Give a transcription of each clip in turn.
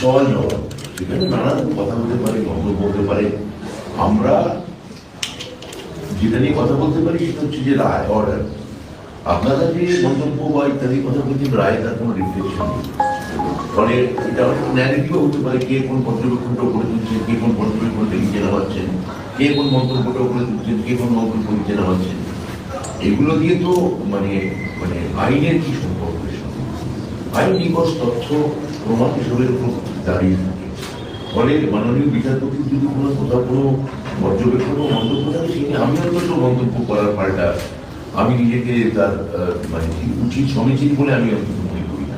সবাই জবাব সেখানে নানা কথা বলতে পারে মন্তব্য হতে পারে, আমরা যেটা নিয়ে কথা বলতে পারি সেটা হচ্ছে যে রায় অর্ডার। আপনারা যে মন্তব্য বা ইত্যাদি কথা বলছেন, রায় তার কোনো রিফ্লেকশন নেই। ফলে এটা ন্যারেটিভও হতে পারে, কে কোন পর্যবেক্ষণটা করে তুলছেন, কে কোন পর্যবেক্ষণটা লিখে নেওয়াচ্ছেন কে কোন মন্তব্যটা করে তুলছেন, কে কোন মন্তব্য লিখে নেওয়াচ্ছেন এগুলো দিয়ে তো মানে মানে আইনের কি সম্পর্ক? আইন নিকট তথ্য প্রমাণ এসবের উপর দাঁড়িয়ে থাকে। ফলে মাননীয় বিচারপতির যদি কোনো কোথাও কোনো পর্যবেক্ষণ ও মন্তব্য থাকে সেখানে আমি অন্তত মন্তব্য করার পাল্টা আমি নিজেকে তার মানে উচিত সমীচীন বলে আমি অন্তত মনে করি না।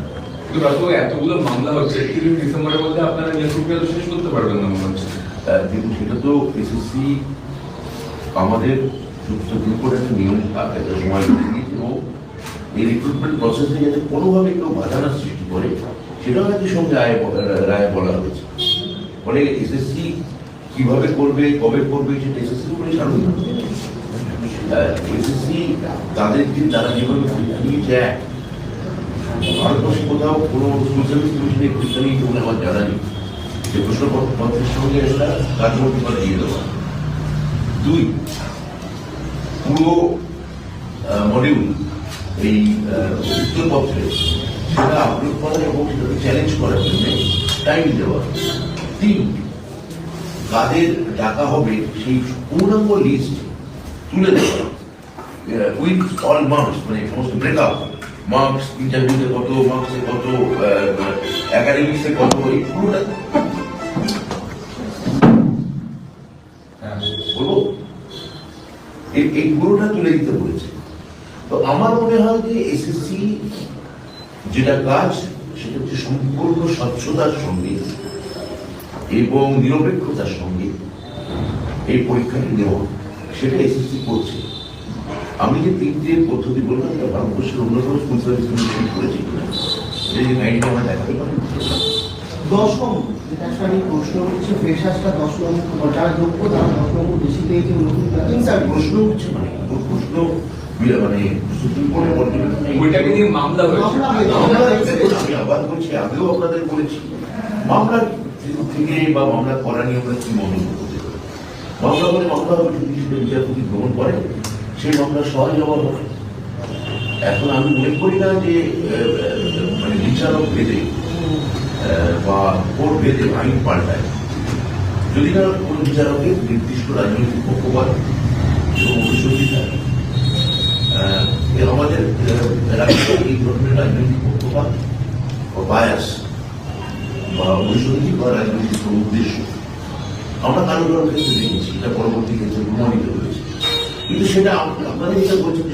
কিন্তু এতগুলো মামলা হচ্ছে একত্রিশ ডিসেম্বরের মধ্যে আপনারা নিয়োগ প্রক্রিয়া শেষ করতে পারবেন না মনে হচ্ছে। কিন্তু সেটা তো এসএসসি আমাদের সুপ্রিম একটা নিয়ম আহ, সময় এবং এই রিক্রুটমেন্ট প্রসেসে যাতে কোনোভাবে কেউ বাধা না সৃষ্টি করে সেটাও একই সঙ্গে রায় রায় বলা হয়েছে ফলে এসএসসি কীভাবে করবে, কবে করবে, সেটা এসএসসি উপরে ছাড়ুন এসএসসি তাদের যে তারা যেভাবে নিয়েছে এক ভারতবর্ষে কোথাও কোনো স্কুল সার্ভিস কমিশনে নিয়েছে বলে আমার জানা নেই। যে প্রশ্নপত্রের সঙ্গে একটা কার্যকরী করে দিয়ে দেওয়া। দুই, পুরো মডিউল এই উত্তরপত্রে সেটা করা এবং সেটাকে চ্যালেঞ্জ করার জন্য টাইম দেওয়া তিন, কাদের ডাকা হবে সেই পূর্ণাঙ্গ লিস্ট তুলে দেওয়া। উইথ অল মার্কস মানে সমস্ত মার্কস ইন্টারভিউতে কত মার্কসে কত একাডেমিক্সে কত, এই পুরোটা। এই পুরোটা তুলে দিতে বলেছে। তো আমার মনে হয় যে এসএসসি যেটা কাজ, সেটা হচ্ছে সম্পূর্ণ স্বচ্ছতার সঙ্গে এবং নিরপেক্ষতার সঙ্গে এই পরীক্ষাটি নেওয়া। সেটা এসএসসি করছে। আমি যে তিনটে পদ্ধতি বললাম, এটা ভারতবর্ষের অন্যতম স্কুল করেছে। পারি দশম প্রশ্ন হচ্ছে প্রশ্ন হচ্ছে মানে মানে সুপ্রিম কোর্টের ওইটাকে নিয়ে মামলা হয়েছে। আমি আবার বলছি আগেও আপনাদের বলেছি মামলা থেকে বা মামলা করা নিয়ে আমরা কি মন্তব্য করতে মামলা করে মামলা হবে যদি সেটা বিচারপতি গ্রহণ করে সেই মামলা সহজ জবাব হবে। এখন আমি মনে করি না যে আহ, মানে বিচারক ভেদে আহ, বা কোর্ট ভেদে আইন পাল্টায়। যদি না কোনো বিচারকের নির্দিষ্ট রাজনৈতিক পক্ষপাত এবং অভিযোগী থাকে আহ, এ আমাদের আহ, রাজ্যে এই ধরনের রাজনৈতিক পক্ষপাত বা বায়াস বা অভিযোগী বা রাজনৈতিক কোনো উদ্দেশ্য। আমরা কারও কারও ক্ষেত্রে দেখেছি, এটা পরবর্তী ক্ষেত্রে প্রমাণিত হয়েছে। কিন্তু সেটা আপনাদের আপনারা যেটা বলছেন